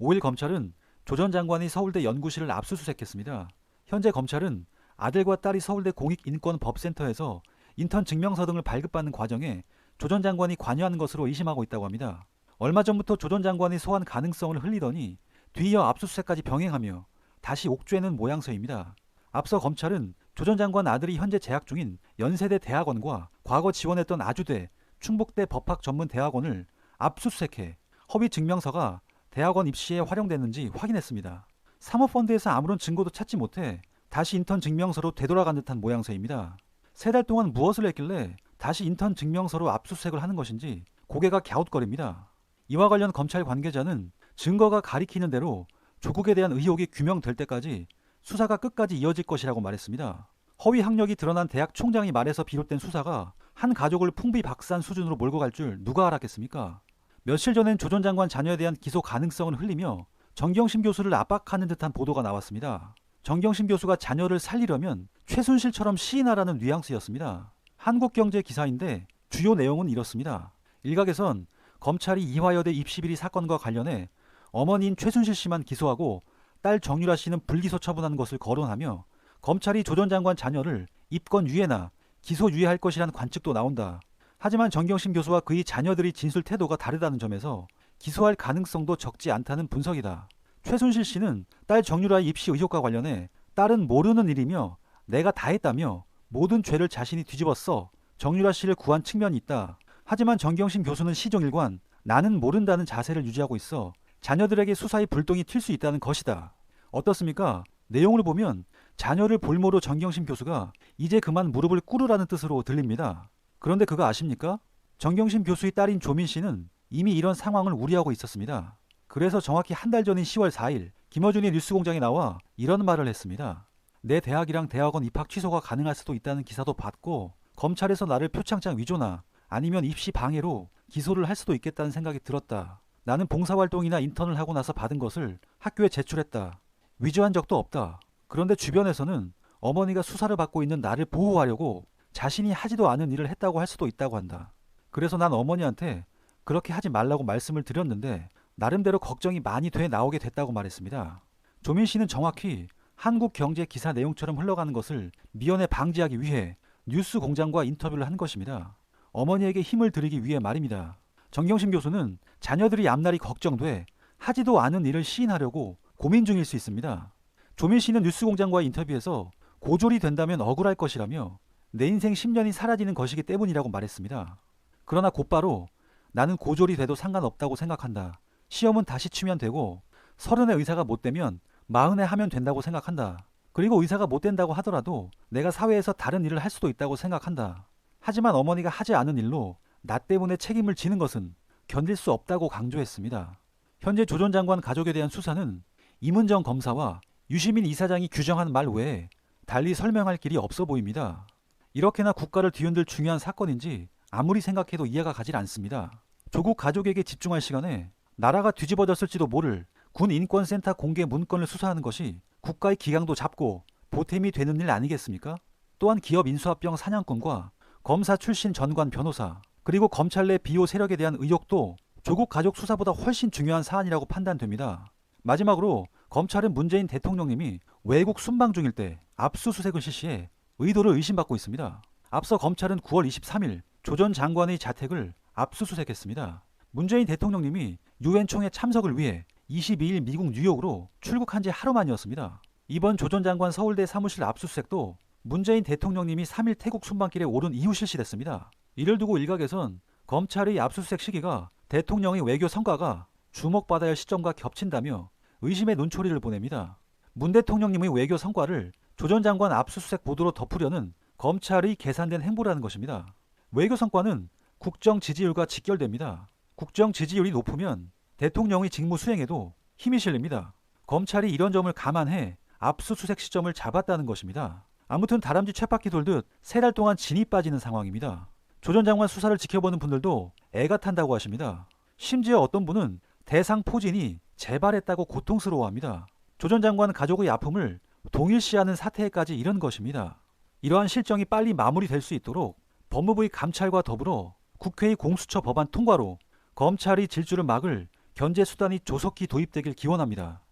5일 검찰은 조 전 장관이 서울대 연구실을 압수수색했습니다. 현재 검찰은 아들과 딸이 서울대 공익인권법센터에서 인턴 증명서 등을 발급받는 과정에 조 전 장관이 관여한 것으로 의심하고 있다고 합니다. 얼마 전부터 조 전 장관이 소환 가능성을 흘리더니 뒤이어 압수수색까지 병행하며 다시 옥죄는 모양새입니다. 앞서 검찰은 조 전 장관 아들이 현재 재학 중인 연세대 대학원과 과거 지원했던 아주대, 충북대 법학 전문 대학원을 압수수색해 허위 증명서가 대학원 입시에 활용됐는지 확인했습니다. 사모펀드에서 아무런 증거도 찾지 못해 다시 인턴 증명서로 되돌아간 듯한 모양새입니다. 세 달 동안 무엇을 했길래 다시 인턴 증명서로 압수수색을 하는 것인지 고개가 갸웃거립니다. 이와 관련 검찰 관계자는 증거가 가리키는 대로 조국에 대한 의혹이 규명될 때까지 수사가 끝까지 이어질 것이라고 말했습니다. 허위 학력이 드러난 대학 총장이 말해서 비롯된 수사가 한 가족을 풍비박산 수준으로 몰고 갈 줄 누가 알았겠습니까? 며칠 전엔 조 전 장관 자녀에 대한 기소 가능성을 흘리며 정경심 교수를 압박하는 듯한 보도가 나왔습니다. 정경심 교수가 자녀를 살리려면 최순실처럼 시인하라는 뉘앙스였습니다. 한국경제 기사인데 주요 내용은 이렇습니다. 일각에선 검찰이 이화여대 입시비리 사건과 관련해 어머니인 최순실 씨만 기소하고 딸 정유라 씨는 불기소 처분한 것을 거론하며 검찰이 조 전 장관 자녀를 입건 유예나 기소 유예할 것이라는 관측도 나온다. 하지만 정경심 교수와 그의 자녀들이 진술 태도가 다르다는 점에서 기소할 가능성도 적지 않다는 분석이다. 최순실 씨는 딸 정유라의 입시 의혹과 관련해 딸은 모르는 일이며 내가 다 했다며 모든 죄를 자신이 뒤집었어 정유라 씨를 구한 측면이 있다. 하지만 정경심 교수는 시종일관 나는 모른다는 자세를 유지하고 있어 자녀들에게 수사의 불똥이 튈 수 있다는 것이다. 어떻습니까? 내용을 보면 자녀를 볼모로 정경심 교수가 이제 그만 무릎을 꿇으라는 뜻으로 들립니다. 그런데 그거 아십니까? 정경심 교수의 딸인 조민 씨는 이미 이런 상황을 우려하고 있었습니다. 그래서 정확히 한 달 전인 10월 4일 김어준이 뉴스공장에 나와 이런 말을 했습니다. 내 대학이랑 대학원 입학 취소가 가능할 수도 있다는 기사도 봤고 검찰에서 나를 표창장 위조나 아니면 입시 방해로 기소를 할 수도 있겠다는 생각이 들었다. 나는 봉사활동이나 인턴을 하고 나서 받은 것을 학교에 제출했다. 위조한 적도 없다. 그런데 주변에서는 어머니가 수사를 받고 있는 나를 보호하려고 자신이 하지도 않은 일을 했다고 할 수도 있다고 한다. 그래서 난 어머니한테 그렇게 하지 말라고 말씀을 드렸는데 나름대로 걱정이 많이 돼 나오게 됐다고 말했습니다. 조민 씨는 정확히 한국 경제 기사 내용처럼 흘러가는 것을 미연에 방지하기 위해 뉴스 공장과 인터뷰를 한 것입니다. 어머니에게 힘을 드리기 위해 말입니다. 정경심 교수는 자녀들이 앞날이 걱정돼 하지도 않은 일을 시인하려고 고민 중일 수 있습니다. 조민 씨는 뉴스 공장과의 인터뷰에서 고졸이 된다면 억울할 것이라며 내 인생 10년이 사라지는 것이기 때문이라고 말했습니다. 그러나 곧바로 나는 고졸이 돼도 상관없다고 생각한다. 시험은 다시 치면 되고 서른의 의사가 못 되면 마흔에 하면 된다고 생각한다. 그리고 의사가 못 된다고 하더라도 내가 사회에서 다른 일을 할 수도 있다고 생각한다. 하지만 어머니가 하지 않은 일로 나 때문에 책임을 지는 것은 견딜 수 없다고 강조했습니다. 현재 조 전 장관 가족에 대한 수사는 이문정 검사와 유시민 이사장이 규정한 말 외에 달리 설명할 길이 없어 보입니다. 이렇게나 국가를 뒤흔들 중요한 사건인지 아무리 생각해도 이해가 가질 않습니다. 조국 가족에게 집중할 시간에 나라가 뒤집어졌을지도 모를 군 인권센터 공개 문건을 수사하는 것이 국가의 기강도 잡고 보탬이 되는 일 아니겠습니까? 또한 기업 인수합병 사냥꾼과 검사 출신 전관 변호사 그리고 검찰 내 비호 세력에 대한 의혹도 조국 가족 수사보다 훨씬 중요한 사안이라고 판단됩니다. 마지막으로 검찰은 문재인 대통령님이 외국 순방 중일 때 압수수색을 실시해 의도를 의심받고 있습니다. 앞서 검찰은 9월 23일 조 전 장관의 자택을 압수수색했습니다. 문재인 대통령님이 유엔 총회 참석을 위해 22일 미국 뉴욕으로 출국한 지 하루 만이었습니다. 이번 조 전 장관 서울대 사무실 압수수색도 문재인 대통령님이 3일 태국 순방길에 오른 이후 실시됐습니다. 이를 두고 일각에선 검찰의 압수수색 시기가 대통령의 외교 성과가 주목받아야 할 시점과 겹친다며 의심의 눈초리를 보냅니다. 문 대통령님의 외교 성과를 조 전 장관 압수수색 보도로 덮으려는 검찰의 계산된 행보라는 것입니다. 외교 성과는 국정 지지율과 직결됩니다. 국정 지지율이 높으면 대통령의 직무 수행에도 힘이 실립니다. 검찰이 이런 점을 감안해 압수수색 시점을 잡았다는 것입니다. 아무튼 다람쥐 쳇바퀴 돌듯 세 달 동안 진이 빠지는 상황입니다. 조 전 장관 수사를 지켜보는 분들도 애가 탄다고 하십니다. 심지어 어떤 분은 대상 포진이 재발했다고 고통스러워합니다. 조 전 장관 가족의 아픔을 동일시하는 사태에까지 이른 것입니다. 이러한 실정이 빨리 마무리될 수 있도록 법무부의 감찰과 더불어 국회의 공수처 법안 통과로 검찰이 질주를 막을 견제 수단이 조속히 도입되길 기원합니다.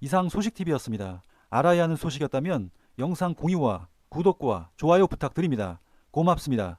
이상 소식TV였습니다. 알아야 하는 소식이었다면 영상 공유와 구독과 좋아요 부탁드립니다. 고맙습니다.